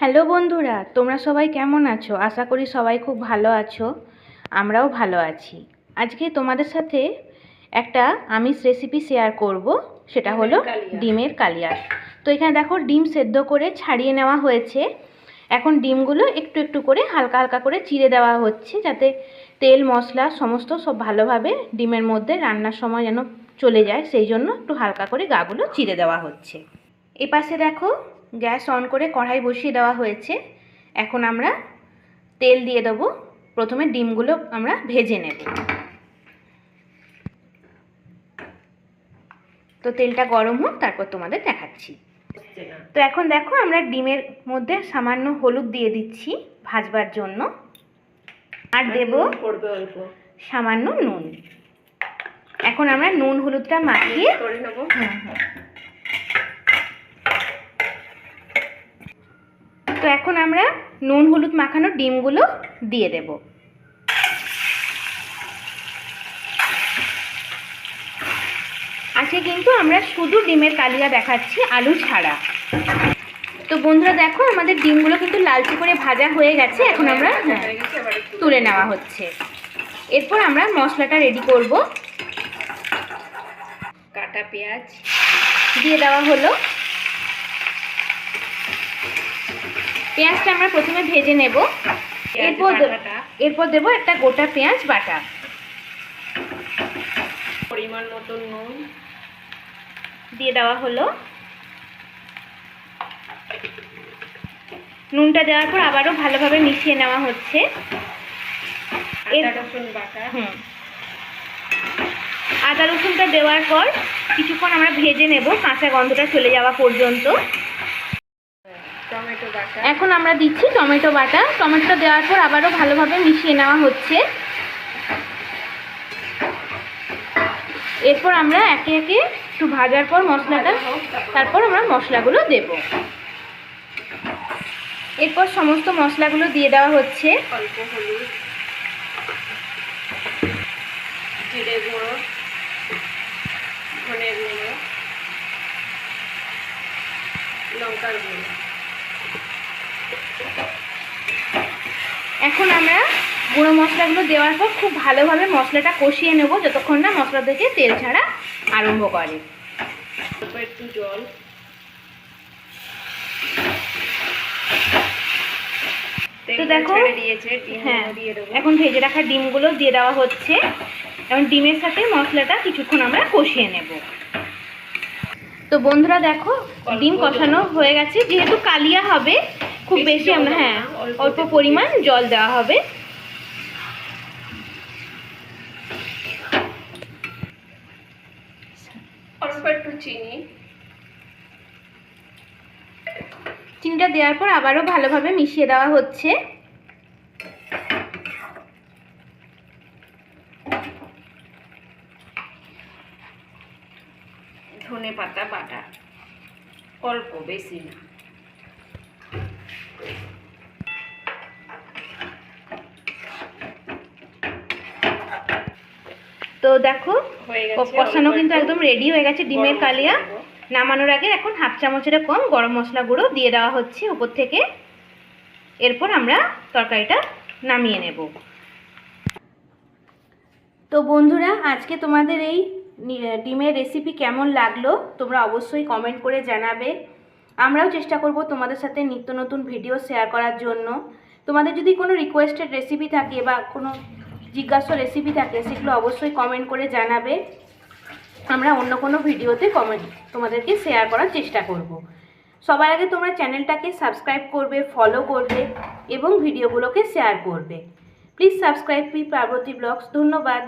Hello বন্ধুরা তোমরা সবাই কেমন আছো? আশা করি সবাই খুব ভালো আছো আমরাও ভালো আছি। আজকে তোমাদের সাথে একটা আমিষ রেসিপি শেয়ার করব সেটা হলো ডিমের কালিয়া। তো এখানে দেখো ডিম সেদ্ধ করে ছাড়িয়ে নেওয়া হয়েছে। এখন ডিমগুলো একটু একটু করে হালকা হালকা করে চিড়ে দেওয়া হচ্ছে যাতে তেল মশলা সমস্ত সব ভালোভাবে ডিমের মধ্যে রান্নার সময় যেন চলে যায় সেই জন্য একটু হালকা করে গাগুলো চিড়ে দেওয়া হচ্ছে। এ পাশে দেখো গ্যাস অন করে কড়াই বসিয়ে দেওয়া হয়েছে। এখন আমরা তেল দিয়ে দেবো। প্রথমে ডিমগুলো আমরা ভেজে নেব। তো তেলটা গরম হোক তারপর তোমাদের দেখাচ্ছি। তো এখন দেখো আমরা ডিমের মধ্যে সামান্য হলুদ দিয়ে দিচ্ছি ভাজবার জন্য। আর দেব সামান্য নুন। এখন আমরা নুন হলুদটা মাখিয়ে করে নেব হুম হুম তো এখন আমরা নুন হলুদ মাখানো ডিমগুলো দিয়ে দেব। আজকে কিন্তু আমরা শুধু ডিমের কালিয়া দেখাচ্ছি আলু ছাড়া। তো বন্ধুরা দেখো আমাদের ডিমগুলো কিন্তু লালচে করে ভাজা হয়ে গেছে এখন আমরা হ্যাঁ, তুলে নেওয়া হচ্ছে। এরপর আমরা মশলাটা রেডি করব। কাটা পেঁয়াজ দিয়ে দেওয়া হলো। পেঁয়াজটা আমরা প্রথমে ভেজে নেব। এরপর এরপর দেবো একটা গোটা পেঁয়াজ বাটা। পরিমাণ মতন নুন। দিয়ে দেওয়া হলো। নুনটা দেওয়ার পর আবারও ভালোভাবে মিশিয়ে নেওয়া হচ্ছে। আদা রসুনটা দেওয়ার পর কিছুক্ষণ আমরা ভেজে নেব। কাঁচা গন্ধটা চলে যাওয়া পর্যন্ত। এখন আমরা দিচ্ছি টমেটো বাটা। টমেটোটা দেওয়ার পর আবারও ভালোভাবে মিশিয়ে নেওয়া হচ্ছে। এরপর আমরা একে একে একটু ভাজার পর মশলাটা, তারপর আমরা মশলাগুলো দেব। এরপর সমস্ত মশলাগুলো দিয়ে দেওয়া হচ্ছে। লঙ্কার গুঁড়ো। এখন আমরা গুঁড়ো মশলাগুলো দেওয়ার পর খুব ভালোভাবে মশলাটা কষিয়ে নেব যতক্ষণ না মশলা থেকে তেল ছাড়া আরম্ভ করে। একটু জল। তো দেখো, হ্যাঁ এখন ভেজে রাখা ডিমগুলো দিয়ে দেওয়া হচ্ছে। এবং ডিমের সাথে মশলাটা কিছুক্ষণ আমরা কষিয়ে নেব। তো বন্ধুরা দেখো ডিম। কষানো হয়ে গেছে যেহেতু কালিয়া হবে খুব বেশি আমরা হ্যাঁ অল্প অল্প পরিমাণ জল দেওয়া হবে। অল্প একটু চিনি। চিনিটা দেওয়ার পর আবারও ভালোভাবে মিশিয়ে দেওয়া হচ্ছে। ধনে পাতা বাটা অল্প বেশি না। তো দেখো কষানো কিন্তু একদম রেডি হয়ে গেছে ডিমের কালিয়া। নামানোর আগে এখন হাফ চামচের কম গরম মশলা গুঁড়ো দিয়ে দেওয়া হচ্ছে উপর থেকে। এরপর আমরা তরকারিটা নামিয়ে নেব। তো বন্ধুরা আজকে তোমাদের এই ডিমের রেসিপি কেমন লাগল তোমরা অবশ্যই কমেন্ট করে জানাবে। আমরাও চেষ্টা করব তোমাদের সাথে নিত্য নতুন ভিডিও শেয়ার করার জন্য। তোমাদের যদি কোনো রিকোয়েস্টেড রেসিপি থাকে বা কোনো জিজ্ঞাসা রেসিপি থাকে, সেগুলো অবশ্যই কমেন্ট করে জানাবে। আমরা অন্য কোনো ভিডিওতে কমেন্ট তোমাদেরকে শেয়ার করার চেষ্টা করব। সবার আগে তোমরা চ্যানেলটাকে সাবস্ক্রাইব করবে ফলো করবে এবং ভিডিওগুলোকে শেয়ার করবে। Please subscribe P Parvati blogs ধন্যবাদ।